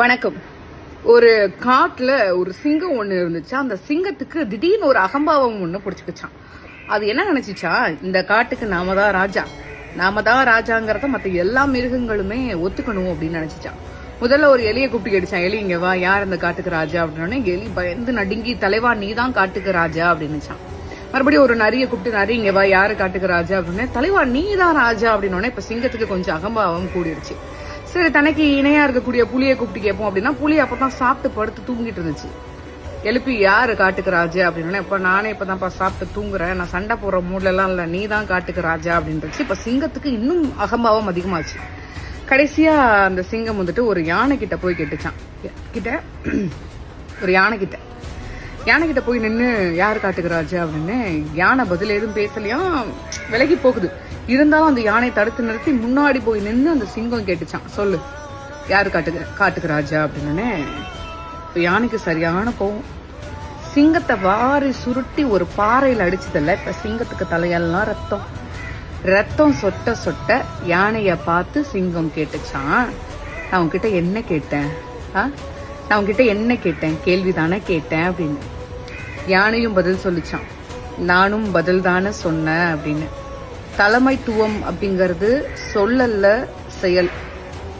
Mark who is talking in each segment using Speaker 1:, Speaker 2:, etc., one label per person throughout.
Speaker 1: வணக்கம். ஒரு காட்டில் ஒரு சிங்கம் ஒன்று இருந்துச்சு. அந்த சிங்கத்துக்கு திடீர்னு ஒரு அகம்பாவம் ஒன்று பிடிச்சிக்கிச்சான் அது என்ன நினச்சிச்சா? இந்த காட்டுக்கு நாம தான் ராஜா. நாம தான் ராஜாங்கிறத மற்ற எல்லா மிருகங்களுமே ஒத்துக்கணும் அப்படின்னு நினச்சிச்சான் முதல்ல ஒரு எலியை கூப்பிட்டு கேட்டுச்சான் எலி இங்கே வா. யார் இந்த காட்டுக்கு ராஜா? அப்படின்னோடனே எலி பயந்து நடுங்கி தலைவா நீ தான் காட்டுக்கு ராஜா அப்படின்னுச்சான் மறுபடியும் ஒரு நரியை கூப்பிட்டு நரி இங்கே வா. யாரு காட்டுக்கு ராஜா? அப்படின்னு தலைவா நீ தான் ராஜா அப்படின்னோடனே இப்ப சிங்கத்துக்கு கொஞ்சம் அகம்பாவம் கூடிருச்சு. சரி தனக்கு இணையா இருக்கக்கூடிய புளியை கூப்பிட்டு கேட்போம் அப்படின்னா புளி அப்பதான் சாப்பிட்டு படுத்து தூங்கிட்டு இருந்துச்சு. எழுப்பி யாரு காட்டுக்கு ராஜா? அப்படின்னு இப்ப நானே இப்பதான்ப்பா சாப்பிட்டு தூங்குறேன். நான் சண்டை போடுற மூட்ல எல்லாம் இல்ல. நீ தான் காட்டுக்கு ராஜா? அப்படின்றது இப்ப சிங்கத்துக்கு இன்னும் அகம்பாவம் அதிகமாச்சு. கடைசியா அந்த சிங்கம் வந்துட்டு ஒரு யானை கிட்ட போய் கேட்டுச்சான் கிட்ட ஒரு யானை கிட்ட யானை கிட்ட போய் நின்று யார் காட்டுக்கு ராஜா அப்படின்னு யானை பதில் எதுவும் பேசலையாம் விலகி போகுது. இருந்தாலும் அந்த யானையை தடுத்து நிறுத்தி முன்னாடி போய் நின்று அந்த சிங்கம் கேட்டுச்சான். சொல்லு யார் காட்டு காட்டுக்கு ராஜா அப்படின்னு. இப்போ யானைக்கு சரியான கோவம். சிங்கத்தை வாரி சுருட்டி ஒரு பாறையில் அடிச்சதில்ல. இப்போ சிங்கத்துக்கு தலையெல்லாம் ரத்தம். ரத்தம் சொட்ட சொட்ட யானையை பார்த்து சிங்கம் கேட்டுச்சான். நான் உன்கிட்ட என்ன கேட்டேன்? ஆ? நான் உன்கிட்ட என்ன கேட்டேன்? கேள்வி தானே கேட்டேன் அப்படின்னு. யானையும் பதில் சொல்லிச்சான். நானும் பதில் தானே சொன்னேன் அப்படின்னு. தலைமைத்துவம் அப்படிங்கிறது சொல்லல்ல செயல்.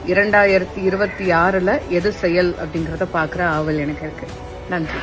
Speaker 1: இரண்டாயிரத்தி இருபத்தி ஆறில் எது செயல் அப்படிங்கிறத பார்க்குற ஆவல் எனக்கு இருக்கு. நன்றி.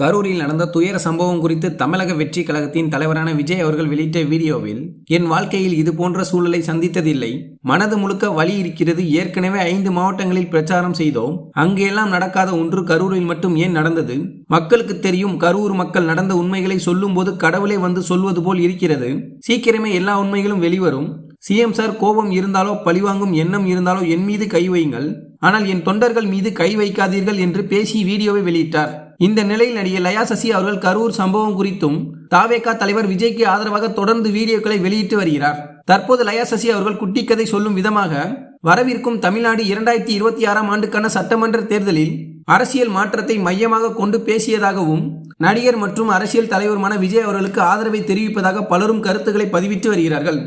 Speaker 2: கரூரில் நடந்த துயர சம்பவம் குறித்து தமிழக வெற்றி கழகத்தின் தலைவரான விஜய் அவர்கள் வெளியிட்ட வீடியோவில் என் வாழ்க்கையில் இது போன்ற சூழலை சந்தித்ததில்லை. மனது முழுக்க வலி இருக்கிறது. ஏற்கனவே ஐந்து மாவட்டங்களில் பிரச்சாரம் செய்தோம். அங்கெல்லாம் நடக்காத ஒன்று கரூரில் மட்டும் ஏன் நடந்தது? மக்களுக்கு தெரியும் கரூர் மக்கள் நடந்த உண்மைகளை சொல்லும்போது கடவுளே வந்து சொல்வது போல் இருக்கிறது. சீக்கிரமே எல்லா உண்மைகளும் வெளிவரும். சிஎம் சார் கோபம் இருந்தாலோ பழிவாங்கும் எண்ணம் இருந்தாலோ என் மீது கை வையுங்கள். ஆனால் என் தொண்டர்கள் மீது கை வைக்காதீர்கள் என்று பேசி வீடியோவை வெளியிட்டார். இந்த நிலையில் நடிகை லயா சசி அவர்கள் கரூர் சம்பவம் குறித்தும் தாவேகா தலைவர் விஜய்க்கு ஆதரவாக தொடர்ந்து வீடியோக்களை வெளியிட்டு வருகிறார். தற்போது லயா சசி அவர்கள் குட்டிக்கதை சொல்லும் விதமாக வரவிருக்கும் தமிழ்நாடு இரண்டாயிரத்தி இருபத்தி ஆறாம் ஆண்டுக்கான சட்டமன்ற தேர்தலில் அரசியல் மாற்றத்தை மையமாக கொண்டு பேசியதாகவும் நடிகர் மற்றும் அரசியல் தலைவருமான விஜய் அவர்களுக்கு ஆதரவை தெரிவிப்பதாக பலரும் கருத்துக்களை பதிவிட்டு வருகிறார்கள்.